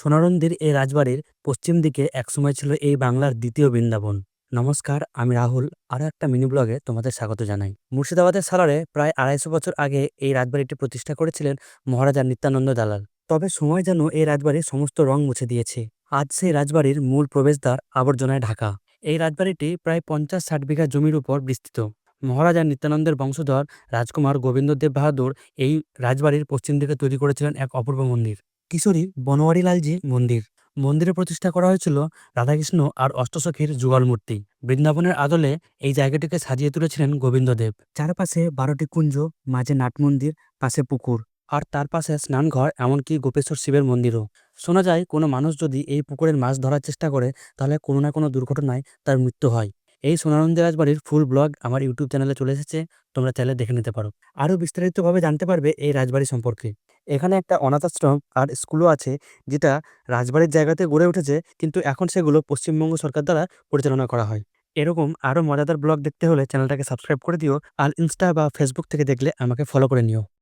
সোনারন্দির এই রাজবাড়ির পশ্চিম দিকে একসময় ছিল এই বাংলার দ্বিতীয় বৃন্দাবন। নমস্কার, আমি রাহুল। আরও একটা মিনি ব্লগে তোমাদের স্বাগত জানাই। মুর্শিদাবাদের সালারে প্রায় আড়াইশো বছর আগে এই রাজবাড়িটি প্রতিষ্ঠা করেছিলেন মহারাজা নিত্যানন্দ দালাল। তবে সময় যেন এই রাজবাড়ির সমস্ত রং মুছে দিয়েছে। আজ সেই রাজবাড়ির মূল প্রবেশদ্বার আবর্জনায় ঢাকা। এই রাজবাড়িটি প্রায় পঞ্চাশ ষাট বিঘা জমির উপর বিস্তৃত। মহারাজা নিত্যানন্দের বংশধর রাজকুমার গোবিন্দদেব বাহাদুর এই রাজবাড়ির পশ্চিম দিকে তৈরি করেছিলেন এক অপূর্ব মন্দির। কিশোরী বনোয়ারিলালজি মন্দির। মন্দিরে প্রতিষ্ঠা করা হয়েছিল রাধাকৃষ্ণ আর অষ্টসখীর যুগল মূর্তি। বৃন্দাবনের আদলে এই জায়গাটিকে সাজিয়ে তুলেছিলেন গোবিন্দদেব। চারপাশে বারোটি কুঞ্জ মাঝে নাট মন্দির পাশে পুকুর। আর তার পাশে স্নানঘর এমনকি গোপেশ্বর শিবের মন্দিরও। শোনা যায় কোনো মানুষ যদি এই পুকুরের মাছ ধরার চেষ্টা করে তাহলে কোনো না কোনো দুর্ঘটনায় তার মৃত্যু হয়। এই সোনানন্দী রাজবাড়ির ফুল ব্লগ আমার ইউটিউব চ্যানেলে চলে এসেছে তোমরা চাইলে দেখে নিতে পারো। আরও বিস্তারিতভাবে জানতে পারবে এই রাজবাড়ি সম্পর্কে। এখানে একটা অনাথ আশ্রম আর স্কুলও আছে, যেটা রাজবাড়ির জায়গাতে গড়ে উঠেছে, কিন্তু এখন সেগুলো পশ্চিমবঙ্গ সরকার দ্বারা পরিচালনা করা হয়। এরকম আরও মজাদার ব্লগ দেখতে হলে চ্যানেলটাকে সাবস্ক্রাইব করে দিও, আর ইনস্টা বা ফেসবুক থেকে দেখলে আমাকে ফলো করে নিও।